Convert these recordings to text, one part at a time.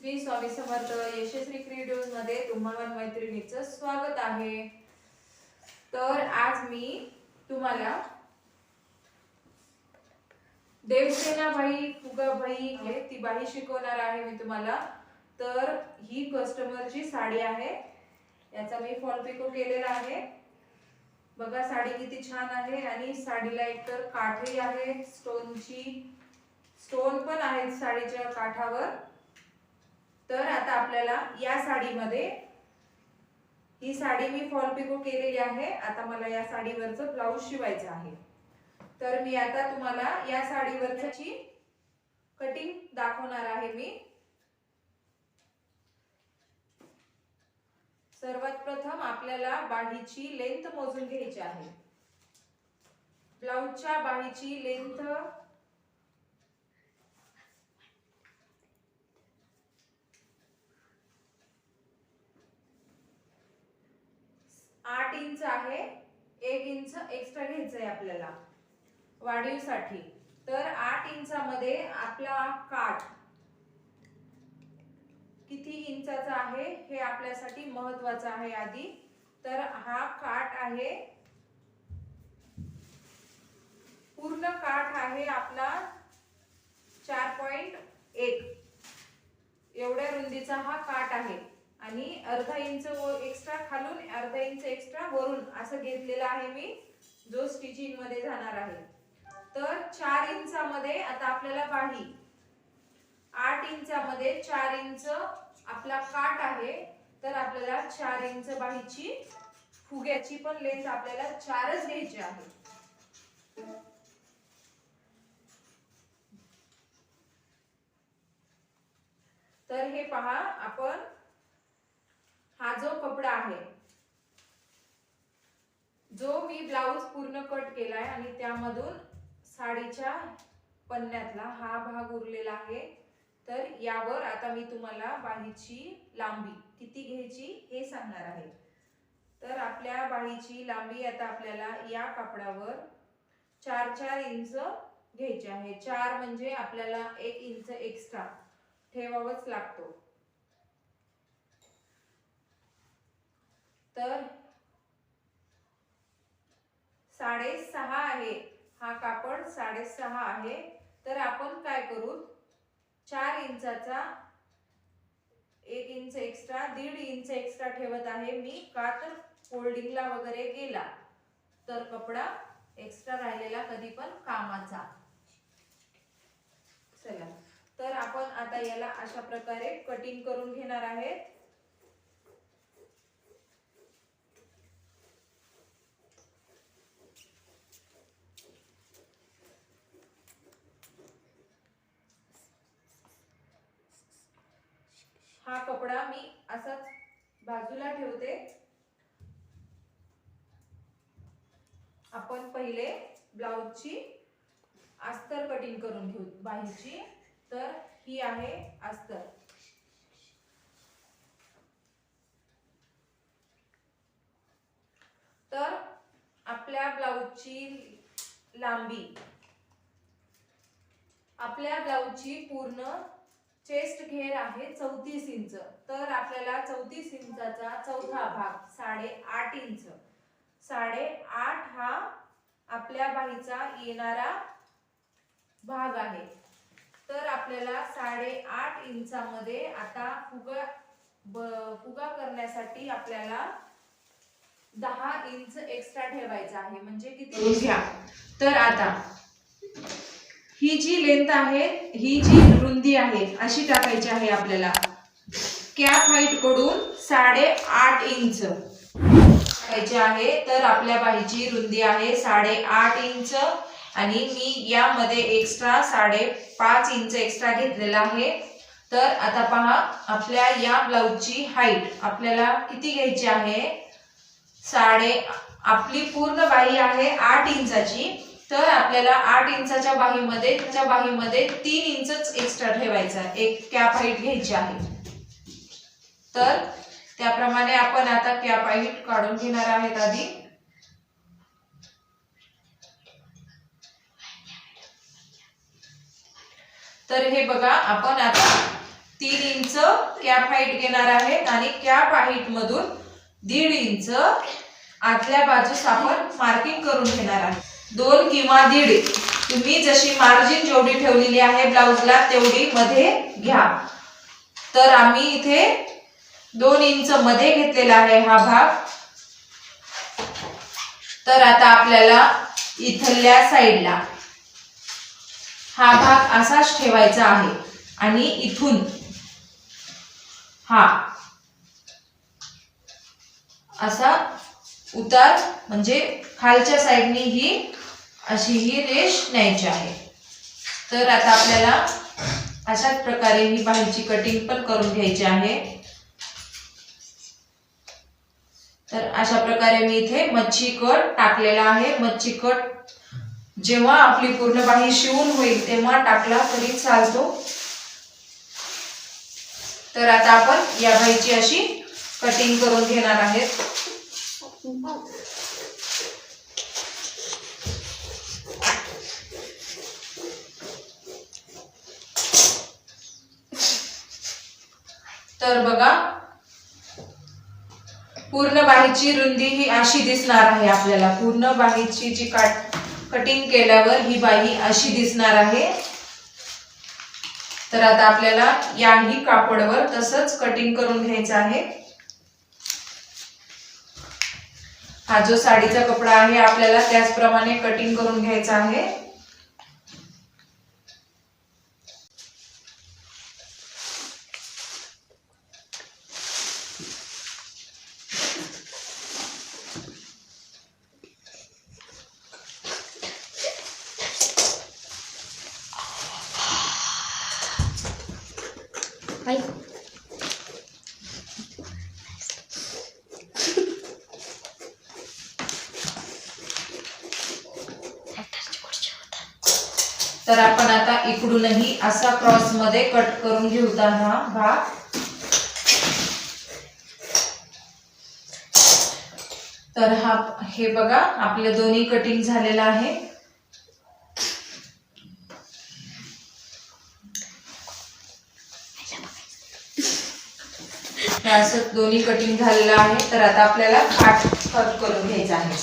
श्री स्वामी समर्थ यशस्वी क्रिएटिव्हमध्ये तुम्हाला मैत्रिणीचं स्वागत आहे. तर आज मी तुम्हाला देवसेना भाई फुगा फुगाबाई आहे ती बाई शिकवणार आहे मी तुम्हाला. तर ही कस्टमरची साडी आहे. याचा मी फॉल पिको केलेला आहे. बघा साडी किती छान आहे आणि साडीला एकतर काठही आहे स्टोनची स्टोन पण आहेत साडीच्या काठावर. तर आता आपल्याला या साडीमध्ये ही साडी मी फॉल पिको केलेली आहे. आता मला या साडीवरचं ब्लाऊज शिवायचं आहे. तर मी आता तुम्हाला या साडीवरची कटिंग दाखवणार आहे मी. सर्वात प्रथम आपल्याला बाहीची लेंथ मोजून घ्यायची आहे. ब्लाऊजच्या बाहीची लेंथ आठ इंच आहे एक इंच एक्स्ट्रा घ्यायचं आहे आपल्याला. वाढीवसाठी. तर आठ इंचामध्ये आपला काठ किती इंचाचा आहे हे आपल्यासाठी महत्वाचं आहे आधी. तर हा काठ आहे पूर्ण काठ आहे आपला चार पॉइंट एक. एवढ्या रुंदीचा हा काठ आहे. आणि अर्धा इंच एक्स्ट्रा खालून अर्धा इंच एक्स्ट्रा वरून असं घेतलेला आहे मी जो स्टिचिंगमध्ये जाणार आहे. तर चार इंचामध्ये आता आपल्याला बाही आठ इंचामध्ये चार इंच आपला काठ आहे तर आपल्याला चार इंच बाहीची फुग्याची पण लेंथ आपल्याला चारच घ्यायची आहे तर हे पहा आपण हा जो कपडा आहे जो मी ब्लाऊज पूर्ण कट केलाय आणि त्यामधून साडीच्या पन्न्यातला हा भाग उरलेला आहे तर यावर आता मी तुम्हाला बाहीची लांबी किती घ्यायची हे सांगणार आहे. तर आपल्या बाहीची लांबी आता आपल्याला या कापडावर चार चार इंच घ्यायची आहे. चार म्हणजे आपल्याला एक इंच एक्स्ट्रा ठेवावंच लागतो. तर साडेसहा आहे. हा कापड साडेसहा आहे. तर आपण काय करू? चार इंचाचा एक इंच एक्स्ट्रा दीड इंच एक्स्ट्रा ठेवत आहे. मी का तर फोल्डिंगला वगैरे गेला तर कपडा एक्स्ट्रा राहिलेला कधी पण कामाचा. चला. तर आपण आता याला अशा प्रकारे कटिंग करून घेणार आहेत. हा कपडा मी असाच बाजूला ठेवते. आपण पहिले ब्लाउजची अस्तर कटिंग करून घेऊ बाहीची. तर ही आहे अस्तर. तर आपल्या ब्लाउजची लांबी. आपल्या ब्लाउजची पूर्ण चेस्ट घेर आहे चौतीस इंच. तर आपल्याला चौतीस इंचाचा चौथा भाग साडे आठ इंच. साडे आठ हा आपल्या बाहीचा येणारा भाग आहे. तर आपल्याला साडे आठ इंचामध्ये आता फुगा ब- फुगा करण्यासाठी आपल्याला दहा इंच एक्स्ट्रा ठेवायचा आहे. म्हणजे किती? घ्या. तर आता ही जी लेंथ आहे ही जी रुंदी आहे अशी टाकायची आहे आपल्याला. कॅप हाईटकडून साडे आठ इंच टाकायची आहे. तर आपल्या बाईची रुंदी आहे साडे आठ इंच आणि मी यामध्ये एक्स्ट्रा साडे पाच इंच एक्स्ट्रा घेतलेला आहे. तर आता पहा आपल्या या ब्लाऊजची हाईट आपल्याला किती घ्यायची आहे? साडे आपली पूर्ण बाई आहे आठ इंचाची तर आपल्याला आठ इंचाच्या बाहीमध्ये त्याच्या बाहीमध्ये तीन इंचच एक्स्ट्रा ठेवायचा एक कॅप हाईट घ्यायची आहे. तर त्याप्रमाणे आपण आता कॅप हाईट काढून घेणार आहेत आधी. तर हे बघा आपण आता तीन इंच इंच कॅप हाईट घेणार आहेत आणि कॅप हाईट मधून दीड इंच आतल्या बाजूस आपण मार्किंग करून घेणार आहे दोन किंवा दीड. तुम्ही जशी मार्जिन जेवढी ठेवलेली आहे ब्लाउजला तेवढी मध्ये घ्या. तर आम्ही इथे दोन इंच मध्ये घेतलेला आहे हा भाग. तर आता आपल्याला इथल्या साईडला हा भाग असाच ठेवायचा आहे. आणि इथून हा असा उतार म्हणजे खालच्या साईडनी ही अशी ही रेष न्यायची आहे. तर आता आपल्याला अशाच प्रकारे ही बाहीची कटिंग पण करून घ्यायची आहे. तर अशा प्रकारे मी इथे मच्छी कट टाकलेला आहे. मच्छी कट जेव्हा आपली पूर्ण बाही शिवून होईल तेव्हा टाकला तरी चालतो. तर आता आपण या बाईची अशी कटिंग करून घेणार आहेत. तर बघा पूर्ण बाहीची रुंदी ही अशी दिसणार आहे आपल्याला. पूर्ण बाहीची जी काट कटिंग केल्यावर ही बाही अशी दिसणार आहे. तर आता आपल्याला याही कापडवर तसंच कटिंग करून घ्यायचं आहे. हा जो साडीचा कपडा आहे आपल्याला त्याचप्रमाणे कटिंग करून घ्यायचा आहे. तर आपण आता इकडूनही असा क्रॉसमध्ये कट करून घेऊ हा भाग. तर हा हे बघा आपले दोन्ही कटिंग झालेलं आहे. असं दोन्ही कटिंग झालेलं आहे. तर आता आपल्याला काट कट करून घ्यायचा आहे.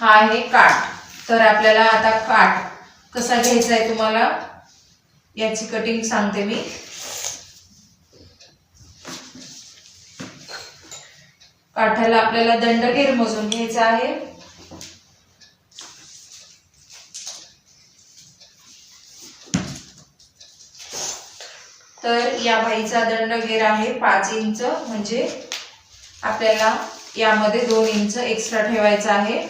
हा आहे काठ तर आपल्याला आता काट कसा घ्यायचा आहे तुम्हाला? याची कटिंग सांगते मी. काठाला आपल्याला दंडगेर मोजून घ्यायचा आहे. तर या बाईचा दंडगेर आहे पाच इंच म्हणजे आपल्याला यामध्ये दोन इंच एक्स्ट्रा ठेवायचा आहे.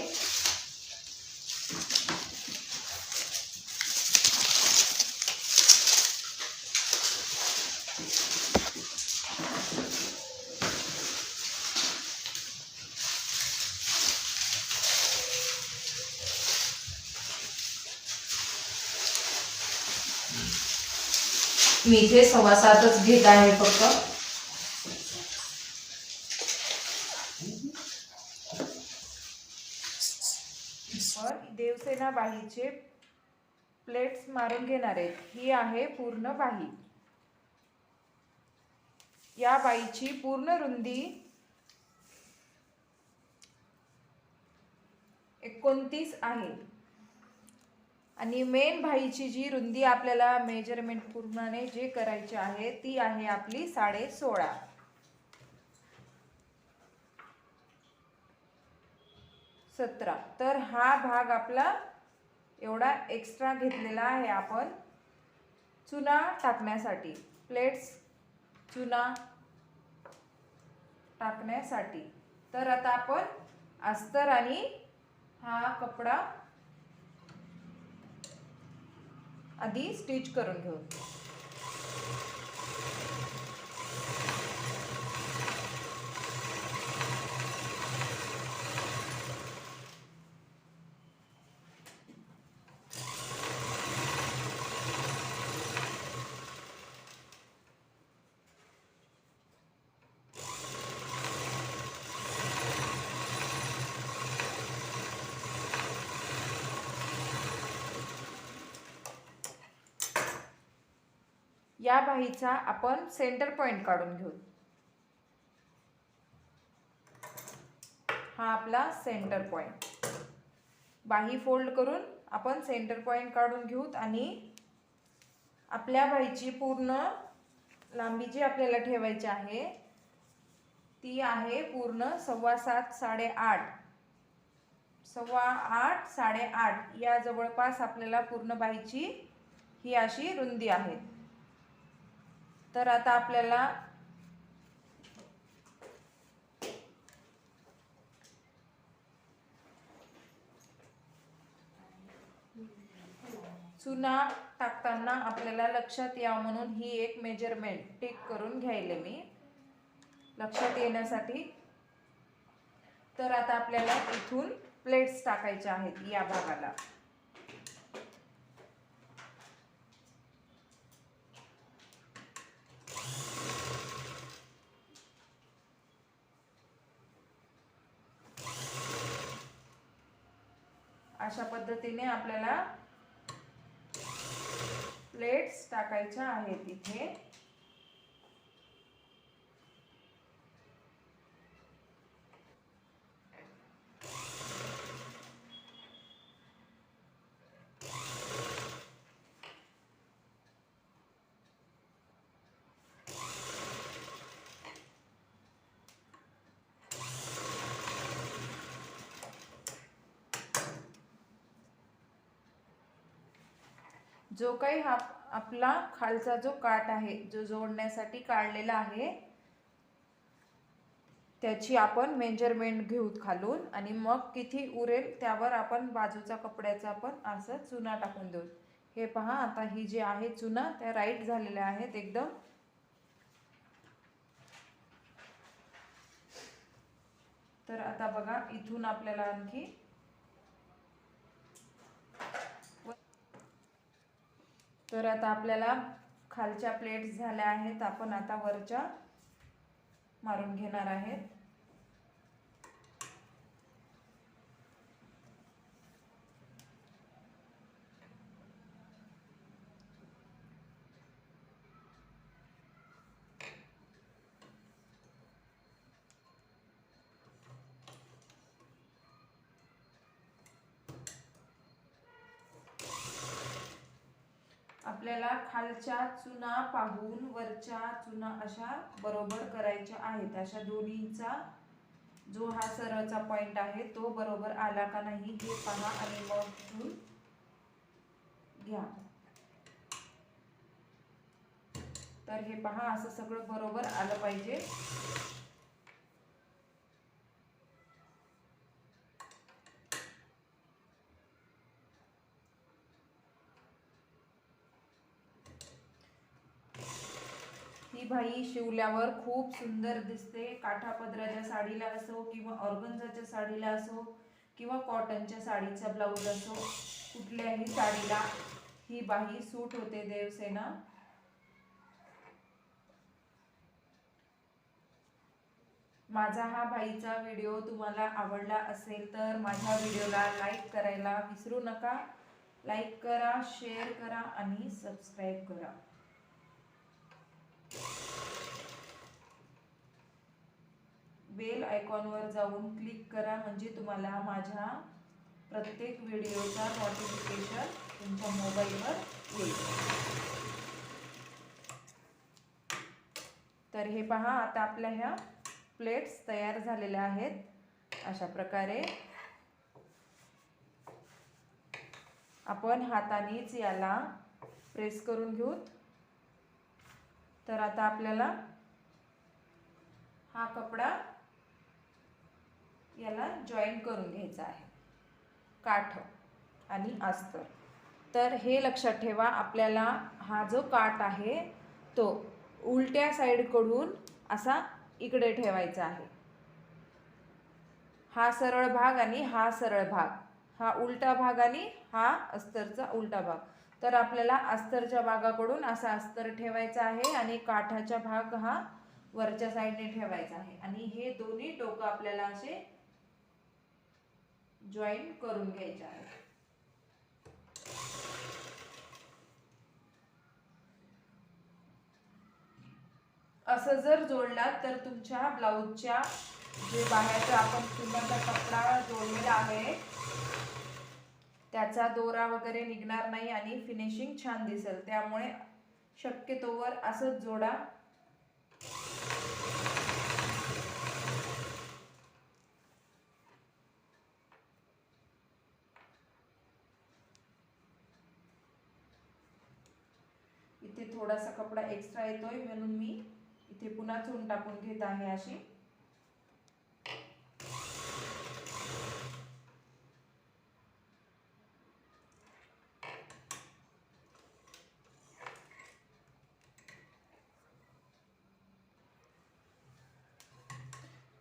मी इथे सव्वा सातच घेत आहे फक्त. देवसेना बाहीचे प्लेट्स मारून घेणार. आहेत ही आहे पूर्ण बाही. या बाईची पूर्ण रुंदी एकोणतीस आहे. आणि मेन भाईची जी रुंदी आपल्याला मेजरमेंट पूर्णाने जे करायची आहे ती आहे आपली साडे सोळा. सतरा. तर हा भाग आपला एवढा एक्स्ट्रा घेतलेला आहे आपण चुना टाकण्यासाठी. प्लेट्स चुना टाकण्यासाठी. तर आता आपण अस्तर आणि हा कपडा आधी स्टिच करून घेऊ या बाहीचा आपण सेंटर पॉइंट काढून घेऊ. हा आपला सेंटर पॉइंट बाही फोल्ड करून आपण सेंटर पॉइंट काढून घेऊत आणि आपल्या बाहीची पूर्ण लांबी जी आपल्याला ठेवायची आहे ती आहे पूर्ण सव्वा सात साडेआठ सव्वा आठ साडेआठ या जवळपास आपल्याला पूर्ण बाहीची ही अशी रुंदी आहे. तर आता आपल्याला चुना टाकताना आपल्याला लक्षात यावं म्हणून ही एक मेजरमेंट टिक करून घ्यायले मी. लक्षात येण्यासाठी. तर आता आपल्याला इथून प्लेट्स टाकायच्या आहेत या भागाला. अशा पद्धतीने आपल्याला प्लेट्स टाकायच्या आहेत इथे. जो काही हा आपला खालचा जो काट आहे जो जोडण्यासाठी काढलेला आहे त्याची आपण मेजरमेंट घेऊत खालून आणि मग किती उरेल त्यावर आपण बाजूचा कपड्याचा आपण असं चुना टाकून देऊ. हे पहा आता ही जी आहे चुना त्या राईट झालेल्या आहेत एकदम. तर आता बघा इथून आपल्याला आणखी तर आता आपल्याला खालच्या प्लेट्स झाल्या आहेत आपण आता वरच्या मारून घेणार आहेत. आपल्याला खालच्या चुना पाहून वरच्या चुना अशा बरोबर करायच्या आहेत. अशा दोन्हीचा जो हा सरळचा पॉइंट आहे तो बरोबर आला का नाही हे पहा आणि मग घ्या. तर हे पहा असं सगळं बरोबर आलं पाहिजे. ही बाई शिवल्यावर खूप सुंदर दिसते. काठापदराच्या साडीला असो किंवा ऑर्गन्झाच्या साडीला असो किंवा कॉटनच्या साडीचा ब्लाऊज असो कुठल्याही साडीला ही बाही सूट होते देवसेना. माझा हा बाईचा व्हिडिओ तुम्हाला आवडला असेल तर माझ्या व्हिडिओला लाईक करायला विसरू नका. लाईक करा शेअर करा आणि सबस्क्राईब करा. बेल आयकॉनवर जाऊन क्लिक करा म्हणजे तुम्हाला माझ्या प्रत्येक व्हिडिओचा नोटिफिकेशन तुमच्या मोबाईलवर येईल. तर हे पहा आता आपल्या ह्या प्लेट्स तयार झालेल्या आहेत. अशा प्रकारे आपण हातानेच याला प्रेस करून घेऊत. तर आता आपल्याला हा कपडा याला जॉईन करून घ्यायचा आहे. काठ आणि अस्तर. तर हे लक्षात ठेवा आपल्याला हा जो काठ आहे तो उलट्या साईडकडून असा इकडे ठेवायचा आहे. हा सरळ भाग आणि हा सरळ भाग. हा उलटा भाग आणि हा अस्तरचा उलटा भाग. तर आपल्याला अस्तरच्या भागाकडून असा अस्तर ठेवायचा आहे आणि काठाचा भाग हा वरच्या साईडने ठेवायचा आहे. आणि हे दोन्ही टोकं आपल्याला असे जॉईन करून घ्यायचे आहे असं जर जोडलात तर तुमच्या ब्लाऊजच्या जे बाहेरचा आपण पूर्णचा कपडा जोडलेला आहे त्याचा दोरा वगैरे निघणार नाही आणि फिनिशिंग छान दिसेल. त्यामुळे शक्यतोवर असंच जोडा. इथे थोडासा कपडा एक्स्ट्रा येतोय म्हणून मी इथे पुन्हा चून टाकून घेत आहे अशी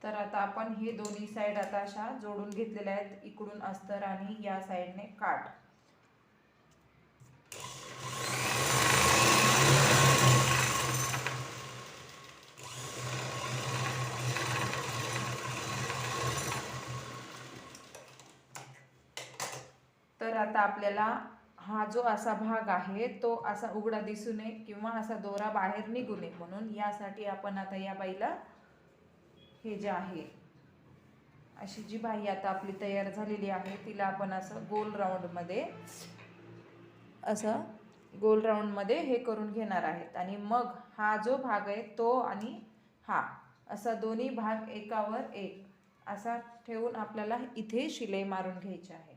तर आता आपण हे दोन्ही साईड आता अशा जोडून घेतलेल्या आहेत. इकडून अस्तर आणि या साईडने काठ तर आता आपल्याला हा जो असा भाग आहे तो असा उघडा दिसू नये किंवा असा दोरा बाहेर निघू नये म्हणून यासाठी आपण आता या बाईला हे जे आहे अशी जी बाई आता आपली तयार झालेली आहे तिला आपण असं गोल राऊंडमध्ये असं गोल राऊंडमध्ये हे करून घेणार आहेत. आणि मग हा जो भाग आहे तो आणि हा असा दोन्ही भाग एकावर एक असा ठेवून आपल्याला इथे शिलाई मारून घ्यायची आहे.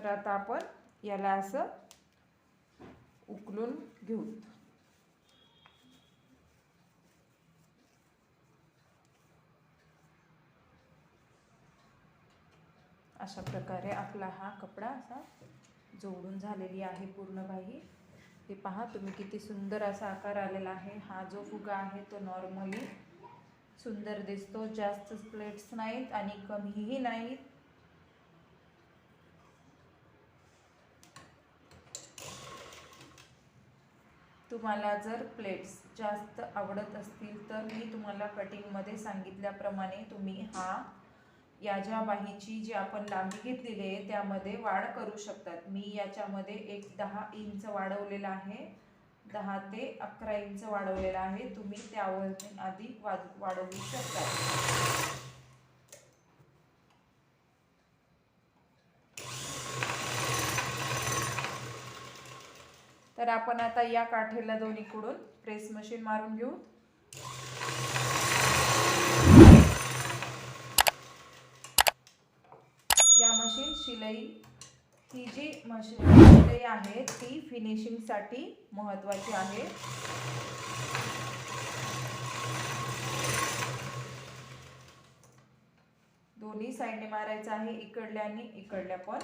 तर आता आपण याला असं उकलून घेऊ. अशा प्रकारे आपला हा कपडा असा जोडून झालेली आहे पूर्ण बाही हे पहा तुम्ही किती सुंदर असा आकार आलेला आहे. हा जो फुगा आहे तो नॉर्मली सुंदर दिसतो. जास्त प्लेट्स नाहीत आणि कमीही नाहीत. तुम्हाला जर प्लेट्स जास्त आवडत असतील तर मी तुम्हाला कटिंगमध्ये सांगितल्याप्रमाणे तुम्ही हा या ज्या बाहीची जी आपण लांबी घेतलेली आहे त्यामध्ये वाढ करू शकतात. मी याच्यामध्ये एक दहा इंच वाढवलेला आहे. दहा ते अकरा इंच वाढवलेला आहे. तुम्ही त्यावर आधी वाढवू शकता. आपण आता या काठेला दोन्हीकडून प्रेस मशीन मारून घेऊ. या मशीन शिलाई ही जी मशीन शिलाई आहे ती फिनिशिंगसाठी महत्त्वाची आहे. दोन्ही साईडने मारायचं आहे इकडल्या आणि इकडल्या पण.